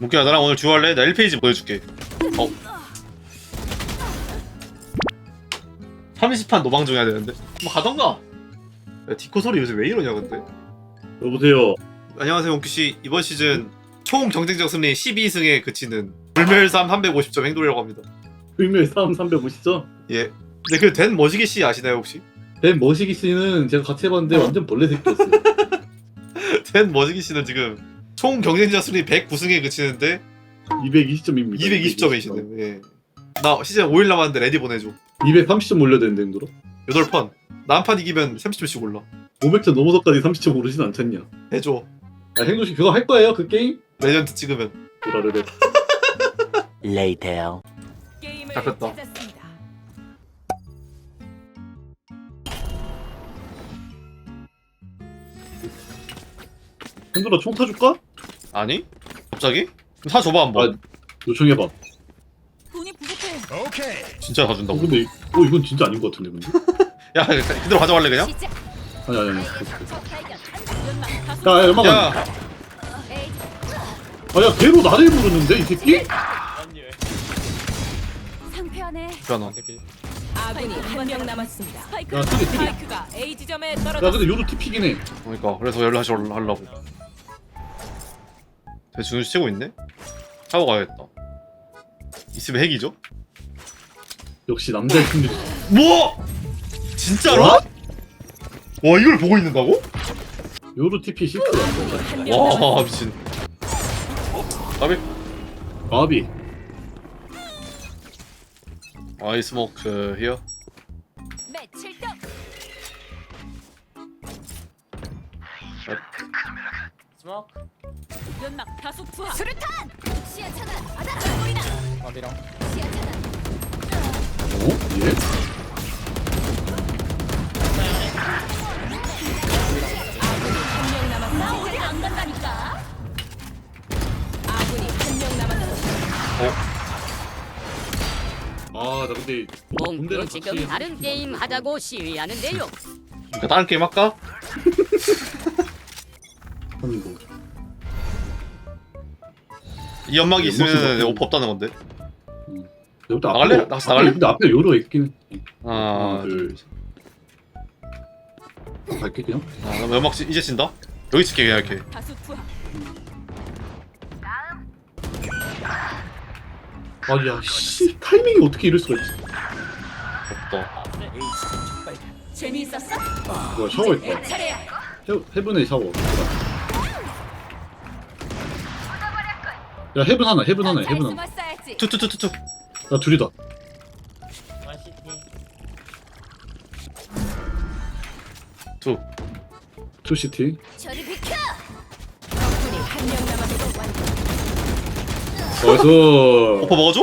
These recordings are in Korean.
문기야 나랑 오늘 듀얼래? 나 1페이지 보여줄게 어 30판 노방 중해야 되는데 뭐 가던가 야, 디코 소리 요새 왜 이러냐 근데 여보세요. 안녕하세요 몽키씨 이번 시즌 총 경쟁적 승리 12승에 그치는 불멸삼 350점 행돌이라고 합니다 흑멸 싸움 350점. 예 근데 그된 머시기 씨 아시나요 혹시? 벤 머시기 씨는 제가 같이 해봤는데 어. 완전 벌레 새끼였어요. 된 머시기 씨는 지금 총 경쟁적 승리 109승에 그치는데 220점입니다. 220점이시네요 예. 나 시즌 5일 남았는데 레디 보내줘 230점 올려야 되는데 힘들어. 8판 나한판 이기면 30점씩 올라 500점 넘어서까지 30점 오르진 않잖냐. 해줘 아, 행동씨 그거 할 거예요 그 게임? 레전드 찍으면 보라르르. Later. 게임을 잡혔다. 찾았습니다. 행동아 총 타줄까? 아니? 갑자기? 사 줘봐 한번 요청해봐. 어, 돈이 부족해. 진짜 사준다고 근데 이- 어 이건 진짜 아닌 것 같은데 근데? 야 그대로 가져갈래 그냥? 시작. 아니 아니 아니. 연막 다수. 야, 야 연막 야. 야 아야 걔로 나를 부르는데 이 새끼? 상쾌하네. 변화 아군이 한 명 남았습니다. 스파이크. 야, 근데 되게- 스파이크가 A 지점에 야. 근데 요로 티피긴 해. 그러니까 그래서 연락 다시 하려고 대충 치고 있네? 하고 가야겠다 있으면 핵이죠? 역시 남자의 승리. 뭐? 진짜로? 와? 와 이걸 보고 있는다고? 요로 티피 시프트. 와 미친 까비 아비. 아이 스 모크 히어 동 스모크 연막 다수 투하. 수류탄! 시야 차단! 아다라! 보이나! 어디랑 시야 차단! 어? 예? 한명 남았습니다. 어디 안 간다니까! 아군이 한 명 남았습니다. 아나 근데 군대랑 지금 같이 다른 게임 하자고 시위하는데요. 그러니까 다른 게임 할까? 하는 거. 이 연막이 있으면. 오퍼 없다는 건데 여기다 나갈래? 앞에- 나가서 나갈래? 근데 앞에 요로 있긴. 하나 하나 둘. 갈게 그냥. 아, 그럼 연막 치- 이제 친다? 여기 칠게 그냥 이렇게 다수 투하. 아야 씨 타이밍이 어떻게 이럴 수가 있지? 없다 재미있었어? 뭐야 샤워했다. 차례야. 해, 헤븐의 샤워. 야 헤븐 하나 헤븐 하나 잘 헤븐 하나. 숨었어야지! 투투투투투 야 둘이다. 투 투시티. 저리 비켜! 적군이 한 명 남았습니다. 나이스. 오퍼 먹어줘?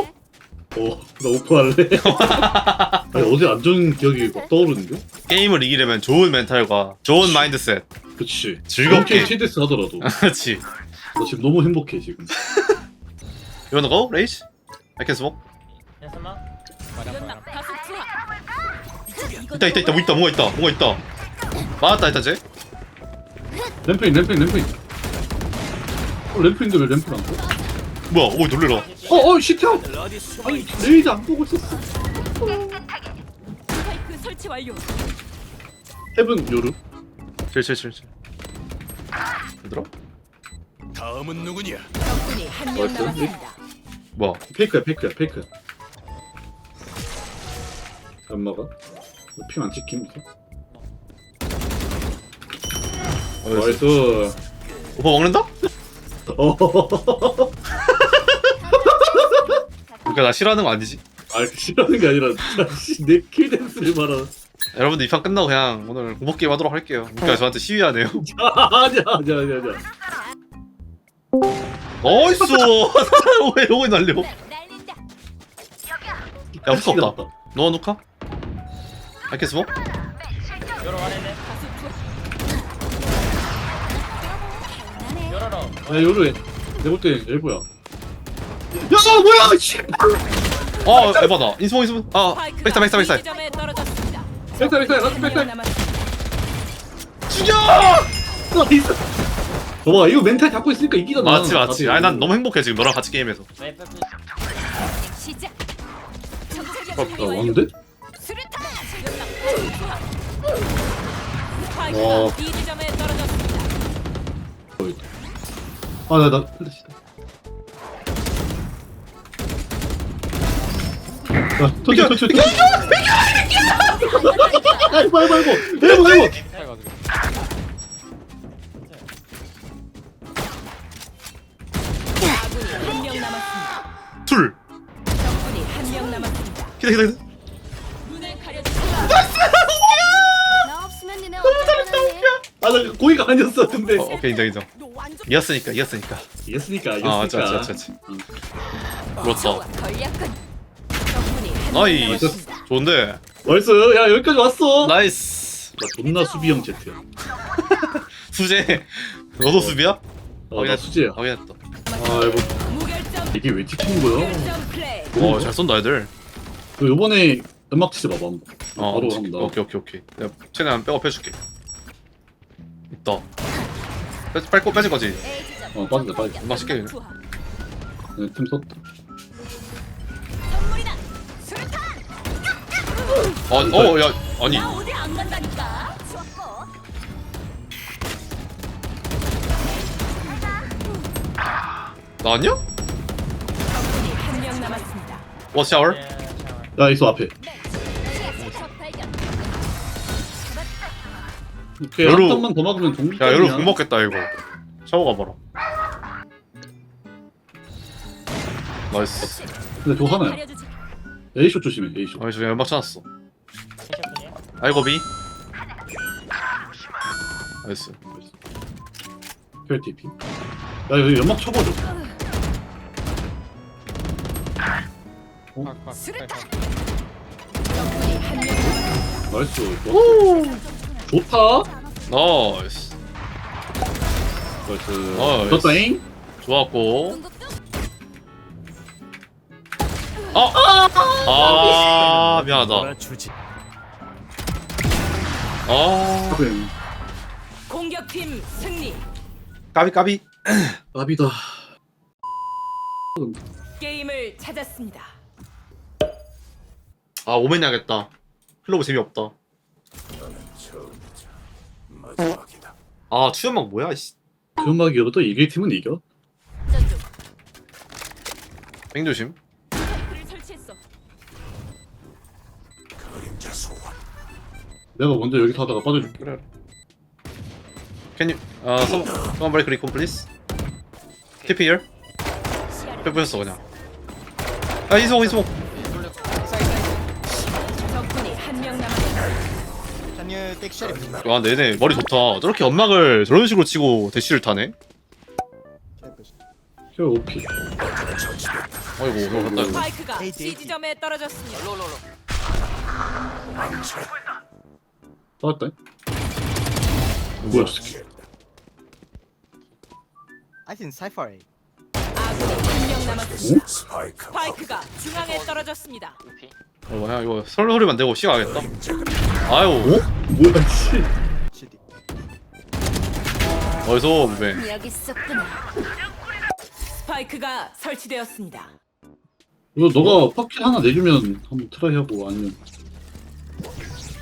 어, 나 오프할래. 아니, 어제 안 좋은 기억이 막 떠오르는데? 게임을 이기려면 좋은 멘탈과 좋은 마인드셋 그치. 즐겁게. TDS 하더라도. 그렇지 나 지금 너무 행복해, 지금. You wanna go? 레이시? I can smoke? 투하. 있다 있다 있다 뭐 있다 뭐가 있다 뭐가 있다 맞았다 일단 쟤 램프인, 램프인, 램프인. 어, 램프인데 왜 램프를 안 써? 뭐야 오 놀래라 어, 어, 시트아웃! 아니, 레이드 안 보고 있었어. 스파이크 설치 완료. 헤븐, 요루. 777 얘들아? 적군이 한명 나이스. 남았습니다. 뭐야 페이크야, 페이크야, 페이크야. 엄마가? 핑안 찍힘, 이거? 어, 나이스. 오빠 먹는다? 어, 그러니까 나 싫어하는 거 아니지? 아, 싫어하는 게 아니라, 진짜, 씨, 내 킬 댄스를 말하 여러분들 이 판 끝나고 그냥 오늘 공복 게임 하도록 할게요 그러니까 저한테 시위하네요 아니야, 아니야, 아니야, 아니야. 나이스 왜 요거 날려 날린다! 야 후카 없다 너가 누카? 안에네 다수 투하. 요로로 야, 요루에. 내볼 때 엘보야. 야, 뭐야, 씨! 아 에바다 인스모 인스모 아 백사 백사 백사. 백사, 백사, 백사. 죽여! 나이스. 봐봐 이거 멘탈 잡고 있으니까 이기잖아 맞지 맞지. 아니 난 너무 행복해 지금 너랑 같이 게임해서. 시작. 야 왔는데? 수류탄. 스파이크가 와. B 지점에 떨어졌습니다. 아나나 플래시다 야 터치 터치 터치 아이고 아이고 아이고 아이고 기다 기다. 나 없으면 니네? 아나 고의가 아니었어 근데 어, 오케이 인정 인정. 너 완전 이겼으니까 이겼으니까. 이겼으니까 아 맞지 이겼으니까 맞지 맞지. 응. 그렇다. 걸렸군. 적군이 한명 나이스. 남았습니다. 좋은데. 나이스 야 여기까지 왔어 나이스. 나 존나 수비형 제트야 수제. 너도 수비야? 어 나 수지야 확인했다. 아이고 무결점 이게 왜 찍히는 거야? 무결점 플레이. 어, 잘 쏜다 애들. 그 요번에 연막 치지 마봐 한번 어, 바로 지- 한다 오케이 오케이 오케이. 내가 최대한 백업 해줄게. 있다. 빼, 뺄거 빼질 거지. 어 쉽게. 투하. 네, 팀 썼다 선물이다. 수류탄. 어, 어, 야, 아니. 나 어디 안 간다니까. 좋았고. 나왔냐? 적군이 한명 남았습니다. 워 샤워? 예 샤워 야 있어 앞에. 오케이 여루. 한 탄만 더 막으면 동점이야 야, 여러 공 먹겠다 이거. 샤워 가봐라. 나이스. 근데 저 하나야. A쇼 조심해 A쇼 아니 저 연막 찾았어. 아이고 비. 나이스. PLTP 야 여기 연막 쳐버려 수류탄. 적군이 한 명 남았습니다. 나이스 좋다 나이스. 나이스 나이스. 좋다잉 좋았고. 아, 아 미안하다. 아, 그래 공격팀 승리. 까비 까비. 나비다 게임을 찾았습니다. 아 오멘 야겠다. 클로브 재미없다. 아 추연막 뭐야? 씨. 그 음악이어도 이길 팀은 이겨 전주. 뺑 조심. 스파이크를 설치했어. 내가 먼저 여기서 하다가 빠져줄게 그래. Can you uh some someone break recon please? TP here. 빼부셨어 그냥. 아 이승호 이승호. 와 내내 머리 좋다. 저렇게 연막을 저런 식으로 치고 대시를 타네. 저 오피 아이고 이거 갔다 이거. 스파이크가 C 지점에 떨어졌습니다. 빠졌다 뭐야 저 새끼 I think Cypher A. 아군이 한명 남았습니다. 스파이크가 중앙에 떨어졌습니다. 어 뭐야 이거 설 소리만 내고 시가겠다. 아유 어? 뭐야 씨 CD. 어디서 무배. 여기 있었구나. 스파이크가 설치되었습니다. 이거 너가 파킬 하나 내주면 한번 트라이 하고 아니면.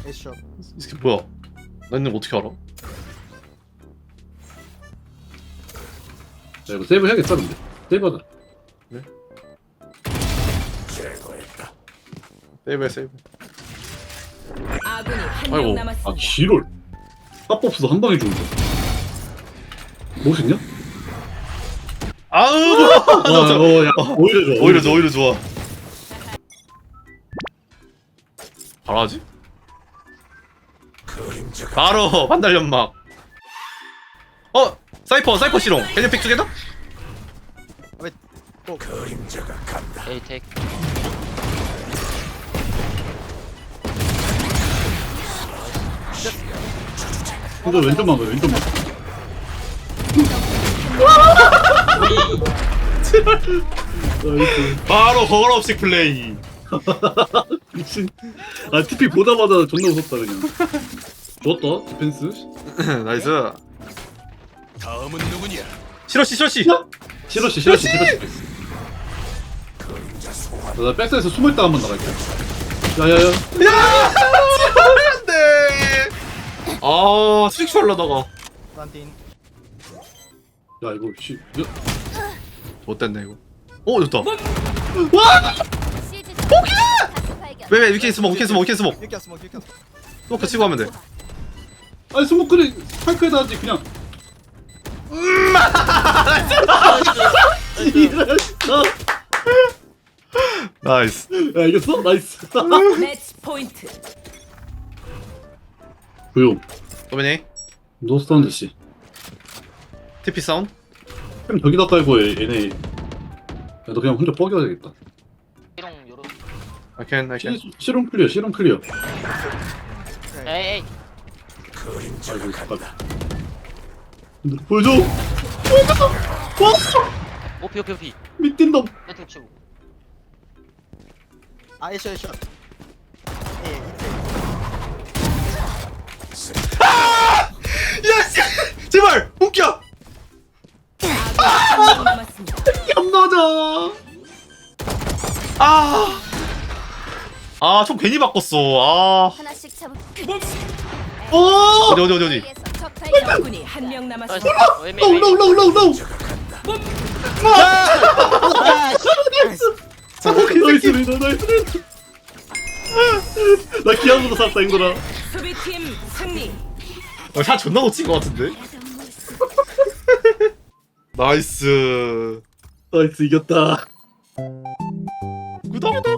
이 새끼 뭐야? 나 있는 거 어떻게 알아? 야 이거 세이브 해야겠다 근데 세이브하자 세이브해 세이브. 아군이 한 아이고. 명아 남았습니다. 기롤 값 없어서 한 방에 죽는다 먹을 수 있냐? 아우 와, 어, 야, 오히려 좋아 오히려 좋아 오히려 좋아. 잘하지? 바로 반달 연막. 어 사이퍼 사이퍼 시롱. 걔네 픽 두개다? A take 근데 왼쪽만 봐 왼쪽만 나이스. 바로 거울 없이 플레이. 미친. 아 TP 보자마자 존나 무섭다 그냥. 좋았다 디펜스. 나이스. 시러시. 시러시 싫어시 싫어시! 싫어시. 나 백사에서 숨어있다 한번 나갈게. 야야야. 야 Planting. 야 이거 씨 야, 못됐네 이거. 어 좋다. 시즈 다수 발견. 왜왜 스모크 위켄 스모크 You can smoke, you can smoke. 스모크 치고 하면 돼. 아니 스모크를 스파이크에다 하지 그냥. 이랬어. 나이스. 야 이겼어? 나이스. 매치 포인트. 조용. 도미니 노스타운드 씨 TP 사운드? 그럼 저기다 깔고 얘- 얘네. 야 너 그냥 혼자 뻐겨야 되겠다. 삐롱 요로 I can I can. 시- 실험 클리어 실험 클리어. 에이 에이. 아이고 잠깐 보여줘! 보여줘! 와 오피 오피 오피. 미친 놈! 네트워크 치고 shot. A, it's 야 씨 제발 웃겨 한명 남았습니다. 얌나자 아. 아, 총 괜히 바꿨어. 아. 하나씩. 어 어디, 어디, 어디, 어디. A에서 적 발견. 적군이 한명 나이스 남았습니다. 웨이 올라 올라 올라 올라 올라 나이스 리더 나이스 리더 나 기아보다 샀다 인거라 수비팀 승리. 어, 샷 존나 놓친 것 같은데? 나이스. 나이스 이겼다 구독! 구독!